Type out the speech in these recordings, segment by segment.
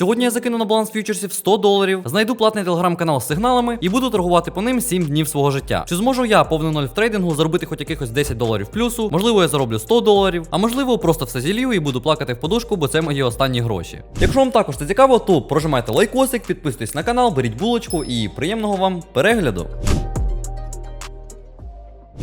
Сьогодні я закину на баланс фьючерсів 100 доларів, знайду платний телеграм-канал з сигналами і буду торгувати по ним 7 днів свого життя. Чи зможу я повний ноль в трейдингу заробити хоч якихось 10 доларів плюсу? Можливо, я зароблю 100 доларів, а можливо, просто все зілью і буду плакати в подушку, бо це мої останні гроші. Якщо вам також це цікаво, то прожимайте лайкосик, підписуйтесь на канал, беріть булочку і приємного вам перегляду.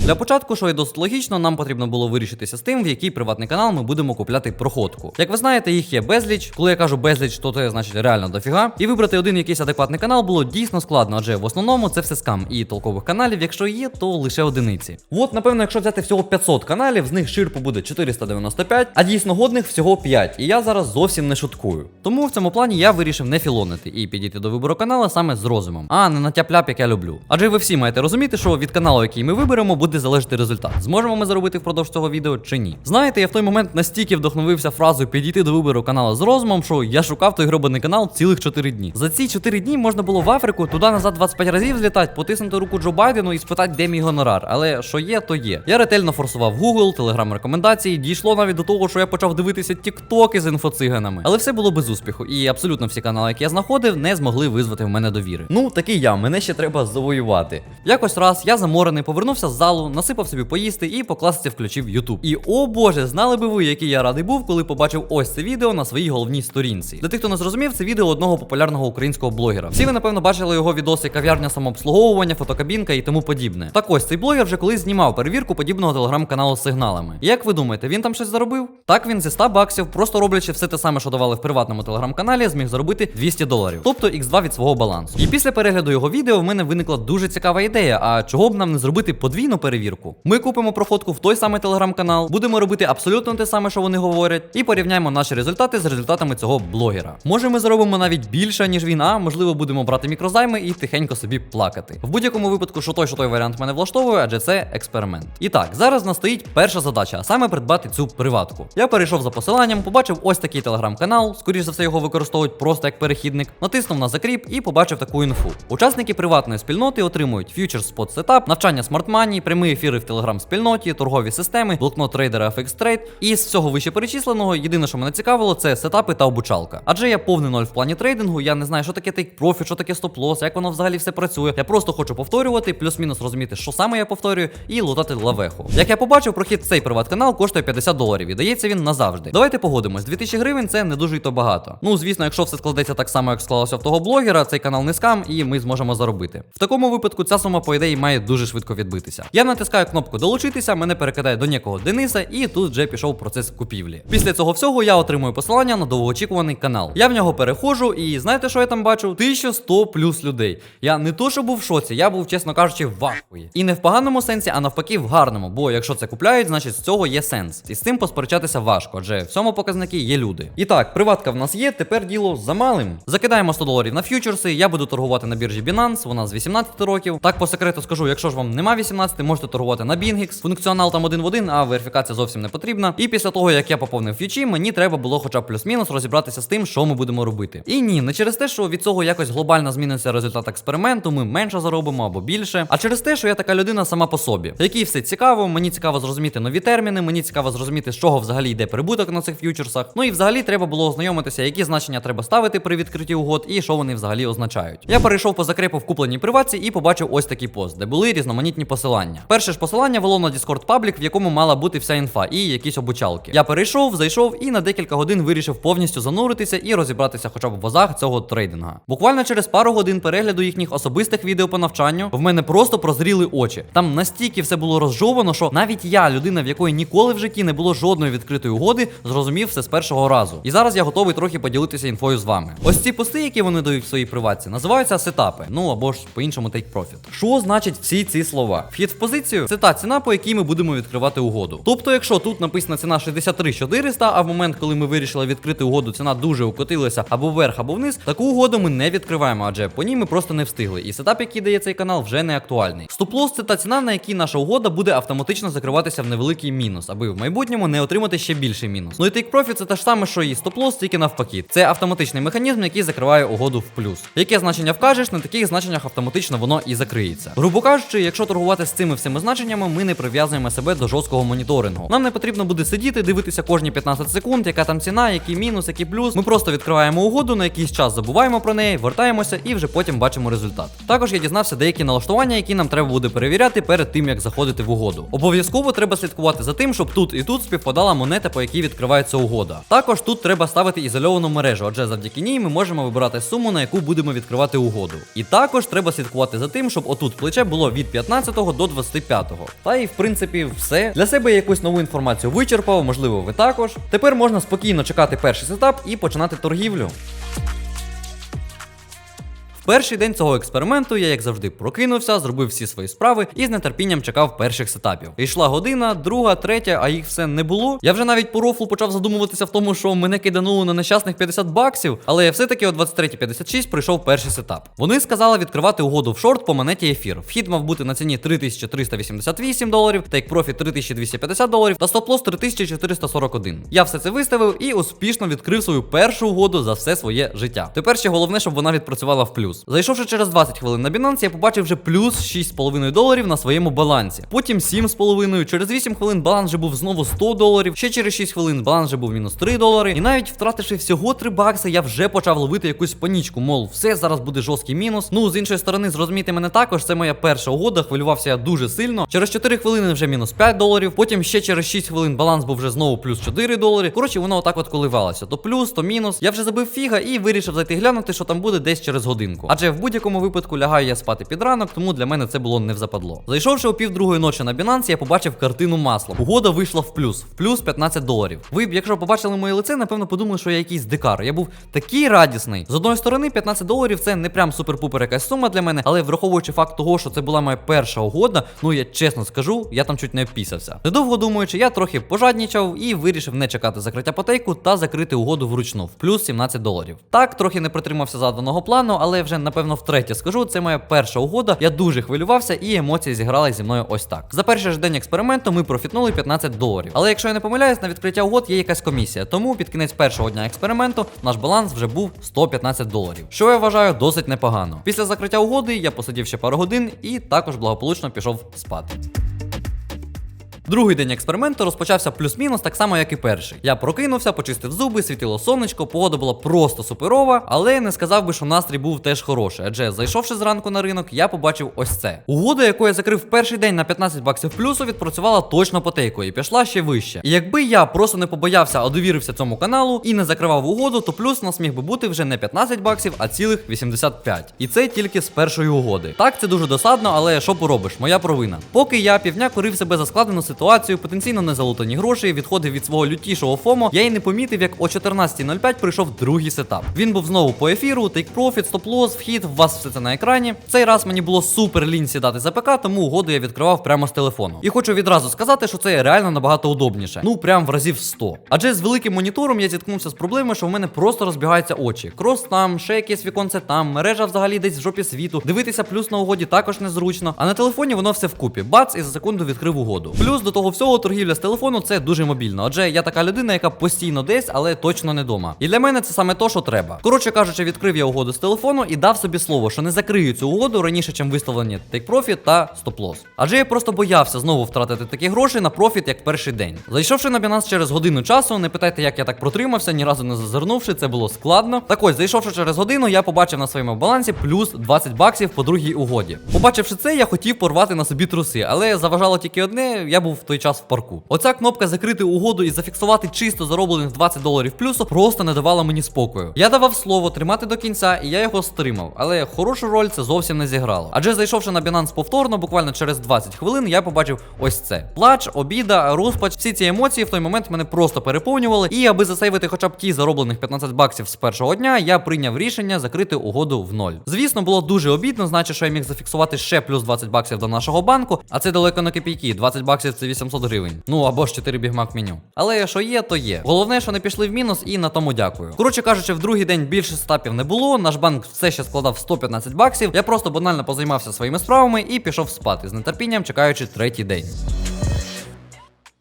Для початку, що є досить логічно, нам потрібно було вирішитися з тим, в який приватний канал ми будемо купляти проходку. Як ви знаєте, їх є безліч. Коли я кажу безліч, то це значить реально дофіга. І вибрати один якийсь адекватний канал було дійсно складно, адже в основному це все скам. І толкових каналів, якщо є, то лише одиниці. От, напевно, якщо взяти всього 500 каналів, з них ширпу буде 495, а дійсно годних всього 5. І я зараз зовсім не шуткую. Тому в цьому плані я вирішив не філонити і підійти до вибору канала саме з розумом, а не на тяп-ляп, як я люблю. Адже ви всі маєте розуміти, що від каналу, який ми виберемо, буде залежати результат. Зможемо ми заробити впродовж цього відео чи ні. Знаєте, я в той момент настільки вдохновився фразою підійти до вибору каналу з розумом, що я шукав той гробаний канал цілих 4 дні. За ці 4 дні можна було в Африку туди назад 25 разів злітати, потиснути руку Джо Байдену і спитати, де мій гонорар. Але що є, то є. Я ретельно форсував Google, телеграм рекомендації. Дійшло навіть до того, що я почав дивитися тіктоки з інфоциганами. Але все було без успіху, і абсолютно всі канали, які я знаходив, не змогли визвати в мене довіри. Ну, такий я, мене ще треба завоювати. Якось раз я заморений, повернувся з залу, насипав собі поїсти і по класиці включив YouTube. І о боже, знали би ви, який я радий був, коли побачив ось це відео на своїй головній сторінці. Для тих, хто не зрозумів, це відео одного популярного українського блогера. Всі ви, напевно, бачили його відоси кав'ярня самообслуговування, фотокабінка і тому подібне. Так ось цей блогер вже колись знімав перевірку подібного телеграм-каналу з сигналами. Як ви думаєте, він там щось заробив? Так він зі 100 баксів, просто роблячи все те саме, що давали в приватному телеграм-каналі, зміг заробити 200 доларів, тобто x2 від свого балансу. І після перегляду його відео в мене виникла дуже цікава ідея. А чого б нам не зробити подвійну перевірку? Ми купимо проходку в той самий телеграм-канал, будемо робити абсолютно те саме, що вони говорять, і порівняємо наші результати з результатами цього блогера. Може, ми заробимо навіть більше, ніж він, а можливо, будемо брати мікрозайми і тихенько собі плакати. В будь-якому випадку, що той, що той варіант мене влаштовує, адже це експеримент. І так, зараз в нас стоїть перша задача, а саме придбати цю приватку. Я перейшов за посиланням, побачив ось такий телеграм-канал, скоріш за все його використовують просто як перехідник, натиснув на закріп і побачив таку інфу. Учасники приватної спільноти отримують Future Spot Setup, навчання смарт-мані, прямі ефіри в телеграм-спільноті, торгові системи, блокнот трейдера FX Trade. І з всього вище перечисленого, єдине, що мене цікавило, це сетапи та обучалка. Адже я повний ноль в плані трейдингу, я не знаю, що таке take profit, що таке стоп-лосс, як воно взагалі все працює. Я просто хочу повторювати, плюс-мінус розуміти, що саме я повторюю, і лутати лавеху. Як я побачив, прохід цей приват-канал коштує 50 доларів і дається він назавжди. Давайте погодимось, 2000 гривень це не дуже й то багато. Ну, звісно, якщо все складеться так само, як склалося в того блогера, цей канал не скам, і ми зможемо заробити. В такому випадку ця сума, по ідеї, має дуже швидко відбитися. Я натискаю кнопку долучитися, мене перекидає до некого Дениса, і тут вже пішов процес купівлі. Після цього всього я отримую посилання на довгоочікуваний канал. Я в нього переходжу, і знаєте, що я там бачу? 1100 плюс людей. Я не то, що був в шоці, я був, чесно кажучи, в ахуї. І не в поганому сенсі, а навпаки, в гарному. Бо якщо це купляють, значить з цього є сенс. І з цим посперечатися важко, адже в цьому показники є люди. І так, приватка в нас є, тепер діло за малим. Закидаємо 100 доларів на фьючерси. Я буду торгувати на біржі Binance, вона з 18 років. Так по секрету скажу, якщо ж вам нема 18, можете торгувати на BingX. Функціонал там один в один, а верифікація зовсім не потрібна. І після того, як я поповнив фьючі, мені треба було хоча б плюс-мінус розібратися з тим, що ми будемо робити. І ні, не через те, що від цього якось глобально зміниться результат експерименту, ми менше заробимо або більше, а через те, що я така людина сама по собі, якій все цікаво, мені цікаво зрозуміти нові терміни, мені цікаво зрозуміти, з чого взагалі йде прибуток на цих ф'ючерсах. Ну і взагалі треба було ознайомитися, які значення треба ставити при відкритті угод і що вони взагалі означають. Я перейшов по закрепу в купленій приватці і побачив ось такий пост, де були різноманітні посилання. Перше ж посилання вело на Discord паблік, в якому мала бути вся інфа і якісь обучалки. Я перейшов, зайшов і на декілька годин вирішив повністю зануритися і розібратися хоча б в азах цього трейдинга. Буквально через пару годин перегляду їхніх особистих відео по навчанню в мене просто прозріли очі. Там настільки все було розжовано, що навіть я, людина, в якої ніколи в житті не було жодної відкритої угоди, зрозумів все з першого разу. І зараз я готовий трохи поділитися інфою з вами. Ось ці пости, які вони дають в своїй приватці, називаються сетапи. Ну або ж по-іншому take profit. Що значить всі ці слова? Вхід в позицію це та ціна, по якій ми будемо відкривати угоду. Тобто, якщо тут написана ціна 63 400, а в момент, коли ми вирішили відкрити угоду, ціна дуже укотилася або вверх, або вниз, таку угоду ми не відкриваємо, адже по ній ми просто не встигли. І сетап, який дає цей канал, вже не актуальний. Стоп-лосс це та ціна, на якій наша угода буде автоматично закриватися в невеликий мінус, аби в майбутньому не отримати ще більший мінус. Ну і take profit це те ж саме, що і стоп-лосс, тільки навпаки. Це автоматичний механізм, який закриває угоду в плюс. Яке значення вкажеш, на таких значеннях автоматично воно і закриється. Грубо кажучи, якщо торгувати з цими всіми значеннями ми не прив'язуємо себе до жорсткого моніторингу. Нам не потрібно буде сидіти, дивитися кожні 15 секунд, яка там ціна, який мінус, який плюс. Ми просто відкриваємо угоду, на якийсь час забуваємо про неї, вертаємося і вже потім бачимо результат. Також я дізнався деякі налаштування, які нам треба буде перевіряти перед тим, як заходити в угоду. Обов'язково треба слідкувати за тим, щоб тут і тут співпадала монета, по якій відкривається угода. Також тут треба ставити ізольовану мережу, адже завдяки ній ми можемо вибирати суму, на яку будемо відкривати угоду. І також треба слідкувати за тим, щоб отут плече було від 15 до 25. Та і в принципі все. Для себе я якусь нову інформацію вичерпав, можливо, ви також. Тепер можна спокійно чекати перший сетап і починати торгівлю. Перший день цього експерименту я, як завжди, прокинувся, зробив всі свої справи і з нетерпінням чекав перших сетапів. Йшла година, друга, третя, а їх все не було. Я вже навіть по рофлу почав задумуватися в тому, що мене кидануло на нещасних 50 баксів, але я все-таки о 23.56 прийшов перший сетап. Вони сказали відкривати угоду в шорт по монеті ефір. Вхід мав бути на ціні 3388 доларів, тейк профіт 3250 доларів та стоп-лосс 3441. Я все це виставив і успішно відкрив свою першу угоду за все своє життя. Тепер ще головне, щоб вона відпрацювала в плюс. Зайшовши через 20 хвилин на Binance, я побачив вже плюс 6,5 доларів на своєму балансі. Потім 7,5. Через 8 хвилин баланс вже був знову 100 доларів. Ще через 6 хвилин баланс вже був мінус 3 долари. І навіть втративши всього 3 бакси, я вже почав ловити якусь панічку. Мол, все зараз буде жорсткий мінус. Ну з іншої сторони, зрозумійте мене також. Це моя перша угода. Хвилювався я дуже сильно. Через 4 хвилини вже мінус 5 доларів. Потім ще через 6 хвилин баланс був вже знову плюс 4 долари. Коротше, воно отак от коливалося. То плюс, то мінус. Я вже забив фіга і вирішив зайти глянути, що там буде десь через годинку. Адже в будь-якому випадку лягаю я спати під ранок, тому для мене це було не в западло. Зайшовши о пів другої ночі на Binance, я побачив картину маслом. Угода вийшла в плюс, в плюс 15 доларів. Ви б, якщо побачили моє лице, напевно подумали, що я якийсь дикар. Я був такий радісний. З одної сторони, 15 доларів це не прям супер-пупер якась сума для мене, але враховуючи факт того, що це була моя перша угода, ну я чесно скажу, я там чуть не опісався. Недовго думаючи, я трохи пожаднічав і вирішив не чекати закриття потейку та закрити угоду вручну в плюс 17 доларів. Так, трохи не притримався заданого плану, але вже напевно втретє скажу, це моя перша угода. Я дуже хвилювався і емоції зіграли зі мною ось так. За перший ж день експерименту ми профітнули 15 доларів. Але якщо я не помиляюсь, на відкриття угод є якась комісія. Тому під кінець першого дня експерименту наш баланс вже був 115 доларів. Що я вважаю досить непогано. Після закриття угоди я посидів ще пару годин і також благополучно пішов спати. Другий день експерименту розпочався плюс-мінус так само, як і перший. Я прокинувся, почистив зуби, світило сонечко, погода була просто суперова, але не сказав би, що настрій був теж хороший. Адже зайшовши зранку на ринок, я побачив ось це. Угода, яку я закрив перший день на 15 баксів плюсу, відпрацювала точно по тейку і пішла ще вище. І якби я просто не побоявся, а довірився цьому каналу і не закривав угоду, то плюс нас міг би бути вже не 15 баксів, а цілих 85. І це тільки з першої угоди. Так, це дуже досадно, але що поробиш, моя провина. Поки я півдня корив себе за складену потенційно незалутані гроші, відходив від свого лютішого ФОМО, я й не помітив, як о 14.05 прийшов другий сетап. Він був знову по ефіру, тейк профіт, стоп-лосс, вхід, у вас все це на екрані. Цей раз мені було супер лінь сідати за ПК, тому угоду я відкривав прямо з телефону. І хочу відразу сказати, що це реально набагато удобніше. Ну прям в разів 100. Адже з великим монітором я зіткнувся з проблемою, що в мене просто розбігаються очі. Крос там, ще якесь віконце там, мережа взагалі десь в жопі світу. Дивитися плюс на угоді також незручно. А на телефоні воно все вкупі. Бац, і за секунду відкрив угоду. Плюс до того всього торгівля з телефону це дуже мобільно. Адже я така людина, яка постійно десь, але точно не дома. І для мене це саме то, що треба. Коротше кажучи, відкрив я угоду з телефону і дав собі слово, що не закрию цю угоду раніше, чим виставлені Profit та Loss. Адже я просто боявся знову втратити такі гроші на профіт, як перший день. Зайшовши на Binance через годину часу, не питайте, як я так протримався, ні разу не зазирнувши, це було складно. Так ось, зайшовши через годину, я побачив на своєму балансі плюс 20 баксів по другій угоді. Побачивши це, я хотів порвати на собі труси, але заважало тільки одне, я був в той час в парку. Оця кнопка закрити угоду і зафіксувати чисто зароблених 20 доларів плюсу просто не давала мені спокою. Я давав слово тримати до кінця, і я його стримав, але хорошу роль це зовсім не зіграло. Адже зайшовши на Binance повторно, буквально через 20 хвилин, я побачив ось це: плач, обіда, розпач. Всі ці емоції в той момент мене просто переповнювали. І аби засейвити хоча б ті зароблених 15 баксів з першого дня, я прийняв рішення закрити угоду в ноль. Звісно, було дуже обідно, значить, що я міг зафіксувати ще плюс 20 баксів до нашого банку, а це далеко не копійки. 20 баксів це 800 гривень. Ну або ж 4 бігмак меню. Але що є, то є. Головне, що не пішли в мінус, і на тому дякую. Коротше кажучи, в другий день більше стапів не було. Наш банк все ще складав 115 баксів. Я просто банально позаймався своїми справами і пішов спати з нетерпінням, чекаючи третій день.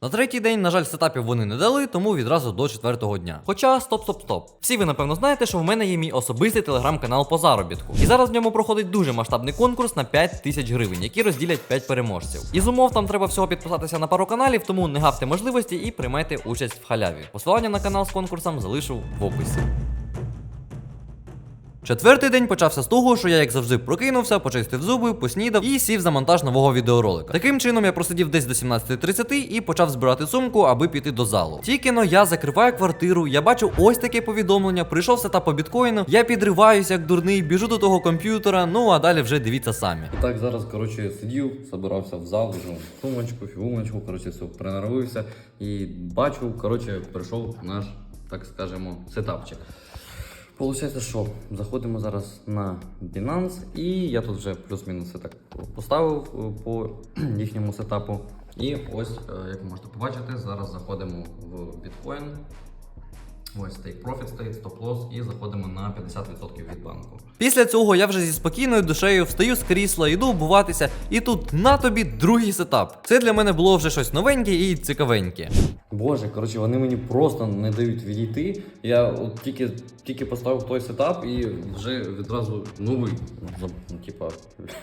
На третій день, на жаль, сетапів вони не дали, тому відразу до четвертого дня. Хоча стоп, стоп, стоп. Всі ви напевно знаєте, що в мене є мій особистий телеграм-канал по заробітку. І зараз в ньому проходить дуже масштабний конкурс на 5 тисяч гривень, які розділять 5 переможців. Із умов там треба всього підписатися на пару каналів, тому не гавте можливості і приймайте участь в халяві. Посилання на канал з конкурсом залишу в описі. Четвертий день почався з того, що я, як завжди, прокинувся, почистив зуби, поснідав і сів за монтаж нового відеоролика. Таким чином я просидів десь до 17.30 і почав збирати сумку, аби піти до залу. Тільки но я закриваю квартиру, я бачу ось таке повідомлення, прийшов сетап по біткоїну, я підриваюся як дурний, біжу до того комп'ютера, ну а далі вже дивіться самі. Так, зараз, коротше, сидів, собирався в зал, вже сумочку, фігумочку, коротше, все, приноровився і бачу, коротше, прийшов наш, так скажемо, сетапчик. Получається, що заходимо зараз на Binance, і я тут вже плюс-мінус так поставив е, по їхньому сетапу. І ось, е, як можете побачити, зараз заходимо в біткоін. Ось take profit стоїть, стоп-лосс, і заходимо на 50% від банку. Після цього я вже зі спокійною душею встаю з крісла, йду обуватися, і тут на тобі другий сетап. Це для мене було вже щось новеньке і цікавеньке. Боже, коротше, вони мені просто не дають відійти. Я от тільки, тільки поставив той сетап і вже відразу новий. Ну, ну, Типа,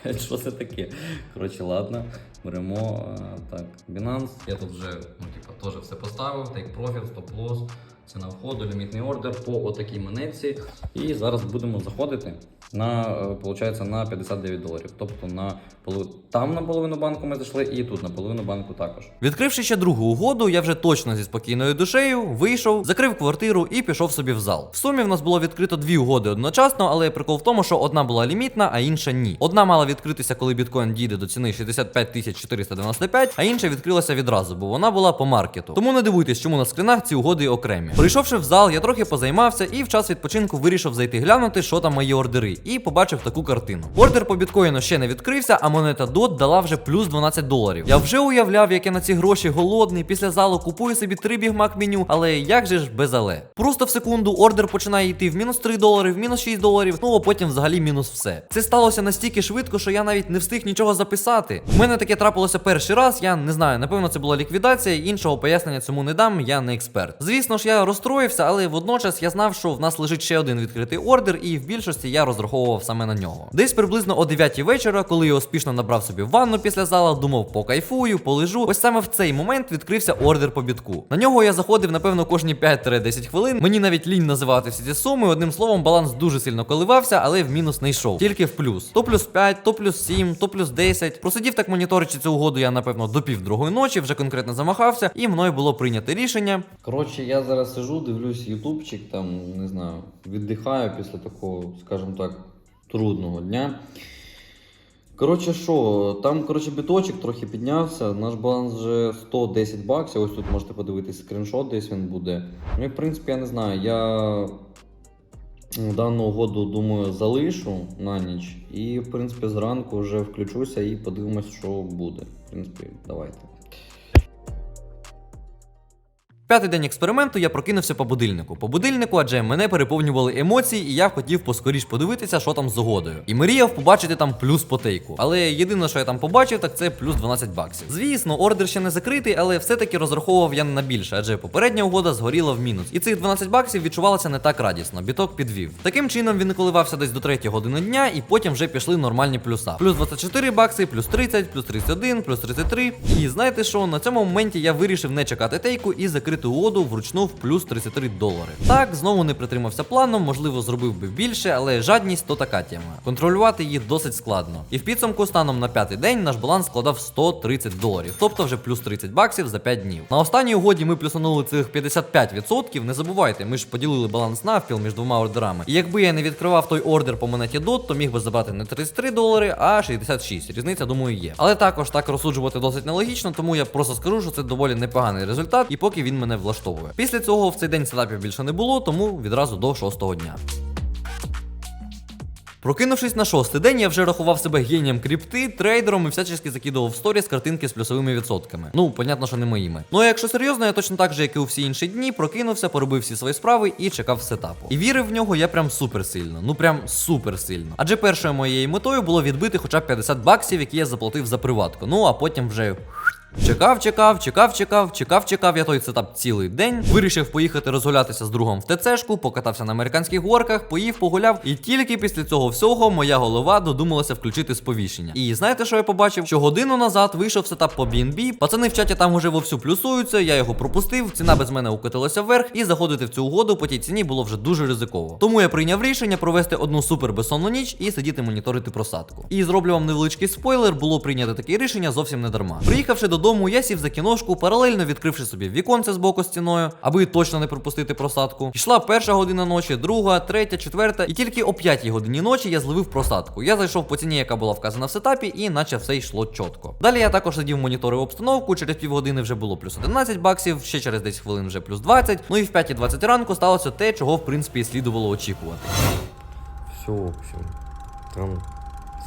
що це таке? Коротше, ладно, беремо е, так, Binance. Я тут вже, ну, типа, теж все поставив, take profit, stop loss, ціна входу, лімітний ордер по отакій монетці. І зараз будемо заходити на, е, получається, на 59 доларів. Тобто на там на половину банку ми зайшли, і тут на половину банку також. Відкривши ще другу угоду, я вже точно зі спокійною душею вийшов, закрив квартиру і пішов собі в зал. В сумі в нас було відкрито дві угоди одночасно, але прикол в тому, що одна була лімітна, а інша ні. Одна мала відкритися, коли біткоін дійде до ціни 65 495, а інша відкрилася відразу, бо вона була по маркету. Тому не дивуйтесь, чому на скринах ці угоди окремі. Прийшовши в зал, я трохи позаймався і в час відпочинку вирішив зайти глянути, що там мої ордери, і побачив таку картину. Ордер по біткоїну ще не відкрився, а монета DOT дала вже плюс 12 доларів. Я вже уявляв, як я на ці гроші голодний, після залу купую собі три бігмак меню, але як же ж без але? Просто в секунду ордер починає йти в мінус 3 долари, в мінус 6 доларів, ну а потім взагалі мінус все. Це сталося настільки швидко, що я навіть не встиг нічого записати. У мене таке трапилося перший раз, я не знаю, напевно, це була ліквідація, іншого пояснення цьому не дам, я не експерт. Звісно ж, я розстроївся, але водночас я знав, що в нас лежить ще один відкритий ордер, і в більшості я розраховував саме на нього. Десь приблизно о 9 вечора, коли я успішно набрав собі ванну після зала, думав, покайфую, полежу. Ось саме в цей момент відкрився ордер по бітку. На нього я заходив, напевно, кожні 5-10 хвилин. Мені навіть лінь називати всі ці суми. Одним словом, баланс дуже сильно коливався, але в мінус не йшов. Тільки в плюс. То плюс 5, то плюс 7, то плюс 10. Просидів так моніторичи цю угоду я, напевно, до пів другої ночі, вже конкретно замахався, і мною було прийнято рішення. Коротше, я зараз сижу, дивлюсь ютубчик, там, не знаю, віддихаю після такого, скажімо так, трудного дня. Коротше, що, там, коротше, біточок трохи піднявся. Наш баланс вже 110 баксів. Ось тут можете подивитись скріншот, десь він буде. Ну і в принципі, я не знаю, я дану угоду, думаю, залишу на ніч. І, в принципі, зранку вже включуся і подивимось, що буде. В принципі, давайте. П'ятий день експерименту я прокинувся по будильнику. По будильнику, адже мене переповнювали емоції, і я хотів поскоріш подивитися, що там з угодою. І мріяв побачити там плюс по тейку. Але єдине, що я там побачив, так це плюс 12 баксів. Звісно, ордер ще не закритий, але все-таки розраховував я не на більше, адже попередня угода згоріла в мінус. І цих 12 баксів відчувалося не так радісно. Біток підвів. Таким чином він коливався десь до 3 години дня, і потім вже пішли нормальні плюса. Плюс 24 бакси, плюс 30, плюс 31, плюс 33. І знаєте що? На цьому моменті я вирішив не чекати тейку і закрити угоду вручну в плюс 33 долари. Так, знову не притримався планом, можливо, зробив би більше, але жадність то така тема. Контролювати її досить складно. І в підсумку станом на п'ятий день наш баланс складав 130 доларів, тобто вже плюс 30 баксів за 5 днів. На останній угоді ми плюсанули цих 55%. Не забувайте, ми ж поділили баланс навпіл між двома ордерами. І якби я не відкривав той ордер по монеті DOT, то міг би забрати не 33 долари, а 66. Різниця, думаю, є. Але також так розсуджувати досить нелогічно, тому я просто скажу, що це доволі непоганий результат, і поки він мене влаштовує. Після цього в цей день сетапів більше не було, тому відразу до шостого дня. Прокинувшись на шостий день, я вже рахував себе генієм крипти, трейдером і всячески закидував в сторіс картинки з плюсовими відсотками. Ну, понятно, що не моїми. Ну а якщо серйозно, я точно так же, як і у всі інші дні, прокинувся, поробив всі свої справи і чекав сетапу. І вірив в нього я прям супер сильно. Ну прям супер сильно. Адже першою моєю метою було відбити хоча б 50 баксів, які я заплатив за приватку. Ну а потім вже Чекав, чекав, чекав, чекав, чекав, чекав я той сетап цілий день. Вирішив поїхати розгулятися з другом в ТЦшку, покатався на американських горках, поїв, погуляв, і тільки після цього всього моя голова додумалася включити сповіщення. І знаєте, що я побачив? Що годину назад вийшов сетап по BNB, пацани в чаті там уже вовсю плюсуються, я його пропустив, ціна без мене укотилася вверх, і заходити в цю угоду по тій ціні було вже дуже ризиково. Тому я прийняв рішення провести одну супер безсонну ніч і сидіти моніторити просадку. І зроблю вам невеличкий спойлер, було прийнято таке рішення зовсім не дарма. Приїхавши додому, я сів за кіношку, паралельно відкривши собі віконце з боку стіною, аби точно не пропустити просадку. Йшла перша година ночі, друга, третя, четверта, і тільки о п'ятій годині ночі я зловив просадку. Я зайшов по ціні, яка була вказана в сетапі, і наче все йшло чітко. Далі я також сидів моніторив обстановку. Через півгодини вже було плюс 11 баксів, ще через 10 хвилин вже плюс 20. Ну і в 5.20 ранку сталося те, чого в принципі і слідувало очікувати. Все, в общем. Там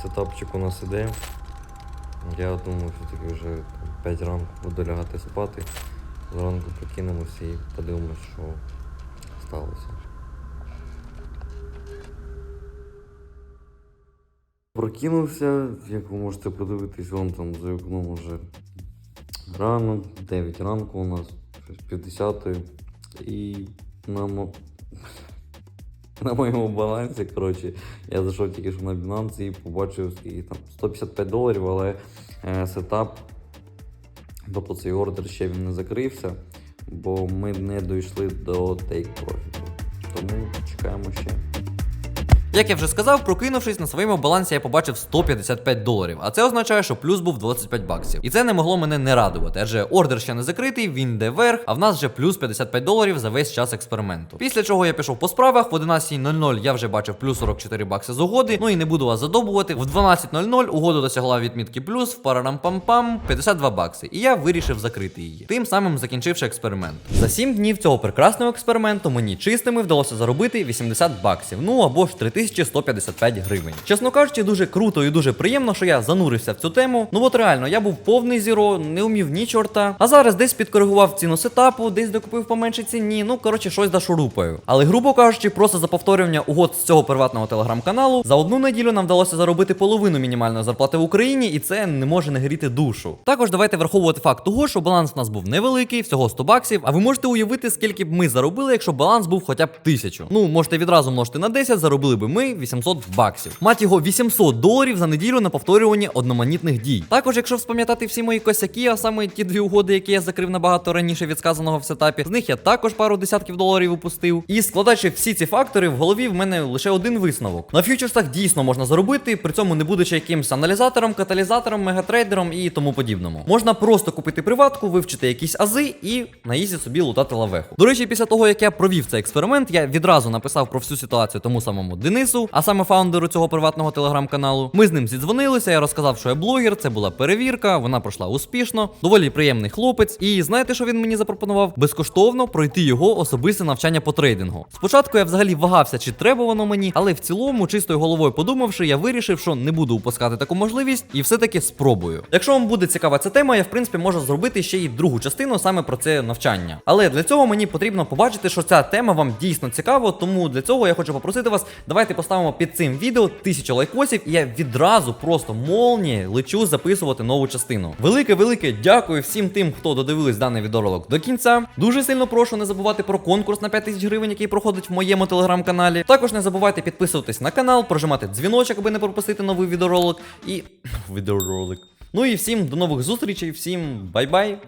сетапчик у нас іде. Я думаю, що таки вже там, 5 ранку буду лягати спати. Зранку прокинемося і подивимось, що сталося. Прокинувся, як ви можете подивитись, вон там за вікном уже рано, 9 ранку у нас, щось 50 І на, мо- на моєму балансі, коротше, я зайшов тільки що на Binance і побачив скільки там 155 доларів, але е, сетап, тобто цей ордер ще він не закрився, бо ми не дійшли до take profit. Тому чекаємо ще. Як я вже сказав, прокинувшись на своєму балансі, я побачив 155 доларів, а це означає, що плюс був 25 баксів. І це не могло мене не радувати, адже ордер ще не закритий, він йде вверх, а в нас вже плюс 55 доларів за весь час експерименту. Після чого я пішов по справах, в 11.00 я вже бачив плюс 44 бакси з угоди. Ну і не буду вас задобувати. В 12.00 угода досягла відмітки плюс, в парарам-пам-пам 52 бакси. І я вирішив закрити її. Тим самим закінчивши експеримент. За 7 днів цього прекрасного експерименту мені чистими вдалося заробити 80 баксів. Ну або ж 3155 гривень. Чесно кажучи, дуже круто і дуже приємно, що я занурився в цю тему. Ну от реально, я був повний зіро, не умів ні чорта. А зараз десь підкоригував ціну сетапу, десь докупив по меншій ціні. Ну коротше, щось дошурупаю. Але грубо кажучи, просто за повторювання угод з цього приватного телеграм-каналу за одну неділю нам вдалося заробити половину мінімальної зарплати в Україні, і це не може не гріти душу. Також давайте враховувати факт того, що баланс у нас був невеликий, всього 100 баксів. А ви можете уявити, скільки б ми заробили, якщо баланс був хоча б 1000. Ну, можете відразу множити на 10, заробили би ми 800 баксів. Мать його 800 доларів за неділю на повторювання одноманітних дій. Також, якщо вспам'ятати всі мої косяки, а саме ті дві угоди, які я закрив набагато раніше від сказаного в сетапі, з них я також пару десятків доларів упустив. І складаючи всі ці фактори, в голові в мене лише один висновок. На фьючерсах дійсно можна заробити, при цьому не будучи якимсь аналізатором, каталізатором, мегатрейдером і тому подібному. Можна просто купити приватку, вивчити якісь ази і на ізі собі лутати лавеху. До речі, після того як я провів цей експеримент, я відразу написав про всю ситуацію тому самому Денису, а саме фаундеру цього приватного телеграм-каналу. Ми з ним зідзвонилися, я розказав, що я блогер, це була перевірка, вона пройшла успішно, доволі приємний хлопець. І знаєте, що він мені запропонував? Безкоштовно пройти його особисте навчання по трейдингу. Спочатку я взагалі вагався, чи треба воно мені, але в цілому, чистою головою подумавши, я вирішив, що не буду упускати таку можливість і все-таки спробую. Якщо вам буде цікава ця тема, я в принципі можу зробити ще й другу частину саме про це навчання. Але для цього мені потрібно побачити, що ця тема вам дійсно цікава, тому для цього я хочу попросити вас, давайте поставимо під цим відео тисячу лайкосів, і я відразу просто молні лечу записувати нову частину. Велике, велике дякую всім тим, хто додивились даний відеоролик до кінця. Дуже сильно прошу не забувати про конкурс на 5 тисяч гривень, який проходить в моєму телеграм-каналі. Також не забувайте підписуватись на канал, прожимати дзвіночок, аби не пропустити новий відеоролик. І відеоролик. Ну і всім до нових зустрічей, всім бай-бай.